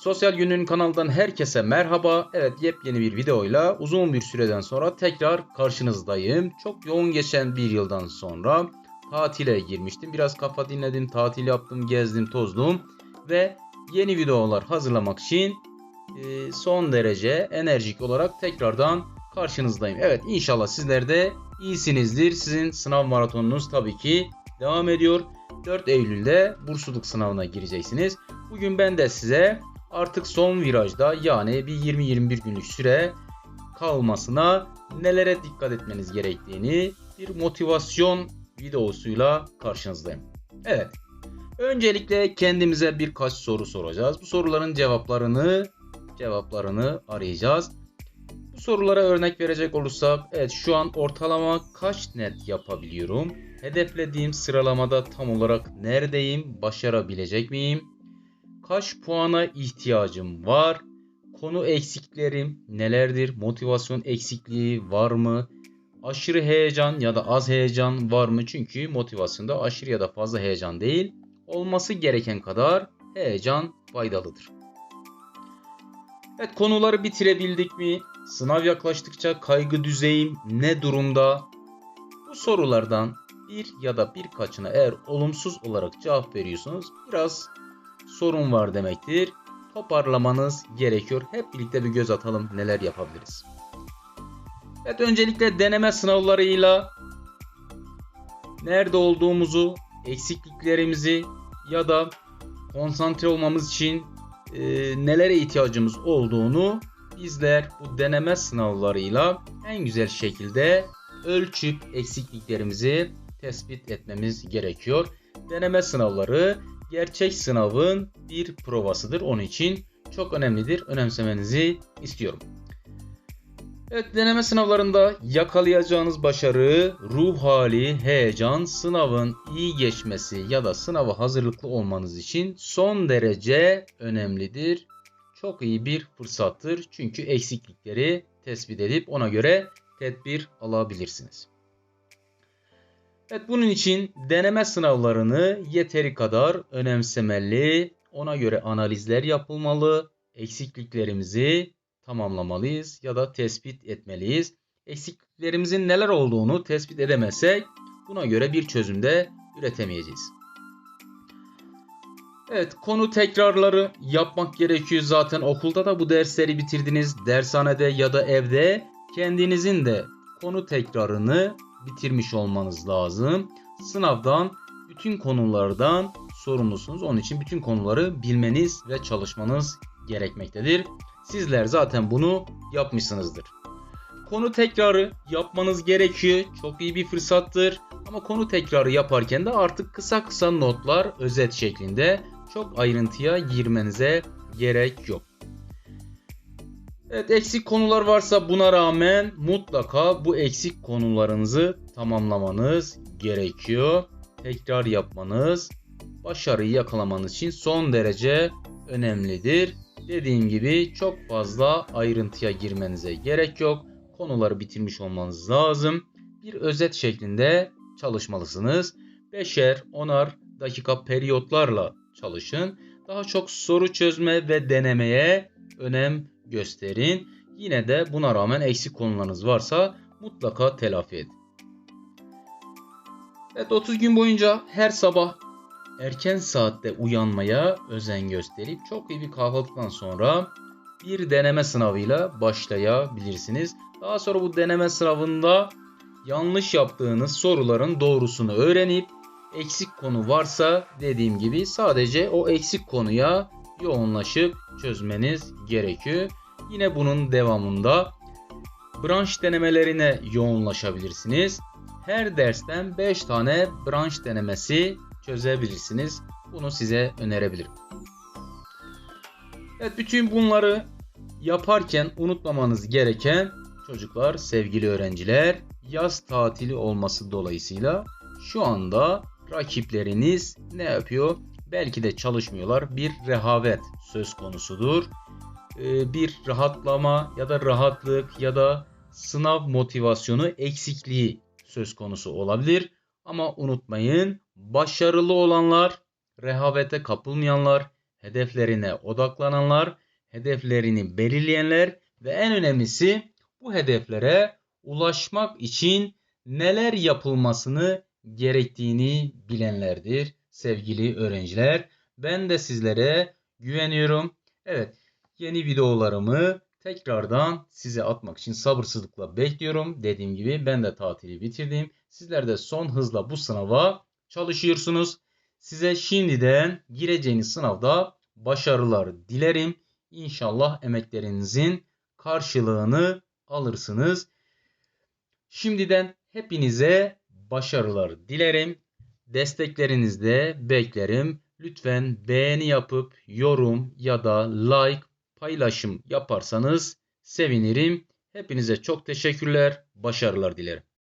Sosyal Günün kanalından herkese merhaba. Evet yepyeni bir videoyla uzun bir süreden sonra tekrar karşınızdayım. Çok yoğun geçen bir yıldan sonra tatile girmiştim. Biraz kafa dinledim, tatil yaptım, gezdim, tozdum. Ve yeni videolar hazırlamak için e, son derece enerjik olarak tekrardan karşınızdayım. Evet inşallah sizler de iyisinizdir. Sizin sınav maratonunuz tabii ki devam ediyor. 4 Eylül'de bursluluk sınavına gireceksiniz. Bugün ben de size artık son virajda yani bir 20-21 günlük süre kalmasına nelere dikkat etmeniz gerektiğini bir motivasyon videosuyla karşınızdayım. Evet. Öncelikle kendimize birkaç soru soracağız. Bu soruların cevaplarını cevaplarını arayacağız. Bu sorulara örnek verecek olursak, evet şu an ortalama kaç net yapabiliyorum? Hedeflediğim sıralamada tam olarak neredeyim? Başarabilecek miyim? Kaç puana ihtiyacım var? Konu eksiklerim nelerdir? Motivasyon eksikliği var mı? Aşırı heyecan ya da az heyecan var mı? Çünkü motivasyonda aşırı ya da fazla heyecan değil, olması gereken kadar heyecan faydalıdır. Evet konuları bitirebildik mi? Sınav yaklaştıkça kaygı düzeyim ne durumda? Bu sorulardan bir ya da birkaçına eğer olumsuz olarak cevap veriyorsunuz biraz sorun var demektir. Toparlamanız gerekiyor. Hep birlikte bir göz atalım neler yapabiliriz. Evet öncelikle deneme sınavlarıyla nerede olduğumuzu, eksikliklerimizi ya da konsantre olmamız için e, nelere ihtiyacımız olduğunu bizler bu deneme sınavlarıyla en güzel şekilde ölçüp eksikliklerimizi tespit etmemiz gerekiyor. Deneme sınavları gerçek sınavın bir provasıdır. Onun için çok önemlidir. Önemsemenizi istiyorum. Evet deneme sınavlarında yakalayacağınız başarı, ruh hali, heyecan, sınavın iyi geçmesi ya da sınava hazırlıklı olmanız için son derece önemlidir. Çok iyi bir fırsattır. Çünkü eksiklikleri tespit edip ona göre tedbir alabilirsiniz. Evet bunun için deneme sınavlarını yeteri kadar önemsemeli, ona göre analizler yapılmalı, eksikliklerimizi tamamlamalıyız ya da tespit etmeliyiz. Eksikliklerimizin neler olduğunu tespit edemezsek buna göre bir çözümde üretemeyeceğiz. Evet konu tekrarları yapmak gerekiyor zaten okulda da bu dersleri bitirdiniz. Dershanede ya da evde kendinizin de konu tekrarını bitirmiş olmanız lazım. Sınavdan bütün konulardan sorumlusunuz. Onun için bütün konuları bilmeniz ve çalışmanız gerekmektedir. Sizler zaten bunu yapmışsınızdır. Konu tekrarı yapmanız gerekiyor. Çok iyi bir fırsattır. Ama konu tekrarı yaparken de artık kısa kısa notlar özet şeklinde çok ayrıntıya girmenize gerek yok. Evet eksik konular varsa buna rağmen mutlaka bu eksik konularınızı tamamlamanız gerekiyor. Tekrar yapmanız başarıyı yakalamanız için son derece önemlidir. Dediğim gibi çok fazla ayrıntıya girmenize gerek yok. Konuları bitirmiş olmanız lazım. Bir özet şeklinde çalışmalısınız. Beşer, onar dakika periyotlarla çalışın. Daha çok soru çözme ve denemeye önem gösterin. Yine de buna rağmen eksik konularınız varsa mutlaka telafi edin. Evet 30 gün boyunca her sabah erken saatte uyanmaya özen gösterip çok iyi bir kahvaltıdan sonra bir deneme sınavıyla başlayabilirsiniz. Daha sonra bu deneme sınavında yanlış yaptığınız soruların doğrusunu öğrenip eksik konu varsa dediğim gibi sadece o eksik konuya yoğunlaşıp çözmeniz gerekiyor. Yine bunun devamında branş denemelerine yoğunlaşabilirsiniz. Her dersten 5 tane branş denemesi çözebilirsiniz. Bunu size önerebilirim. Evet bütün bunları yaparken unutmamanız gereken çocuklar, sevgili öğrenciler yaz tatili olması dolayısıyla şu anda rakipleriniz ne yapıyor? Belki de çalışmıyorlar. Bir rehavet söz konusudur. Ee, bir rahatlama ya da rahatlık ya da sınav motivasyonu eksikliği söz konusu olabilir. Ama unutmayın başarılı olanlar, rehavete kapılmayanlar, hedeflerine odaklananlar, hedeflerini belirleyenler ve en önemlisi bu hedeflere ulaşmak için neler yapılmasını gerektiğini bilenlerdir sevgili öğrenciler. Ben de sizlere güveniyorum. Evet, yeni videolarımı tekrardan size atmak için sabırsızlıkla bekliyorum. Dediğim gibi ben de tatili bitirdim. Sizler de son hızla bu sınava çalışıyorsunuz. Size şimdiden gireceğiniz sınavda başarılar dilerim. İnşallah emeklerinizin karşılığını alırsınız. Şimdiden hepinize başarılar dilerim. Desteklerinizi de beklerim. Lütfen beğeni yapıp yorum ya da like paylaşım yaparsanız sevinirim. Hepinize çok teşekkürler. Başarılar dilerim.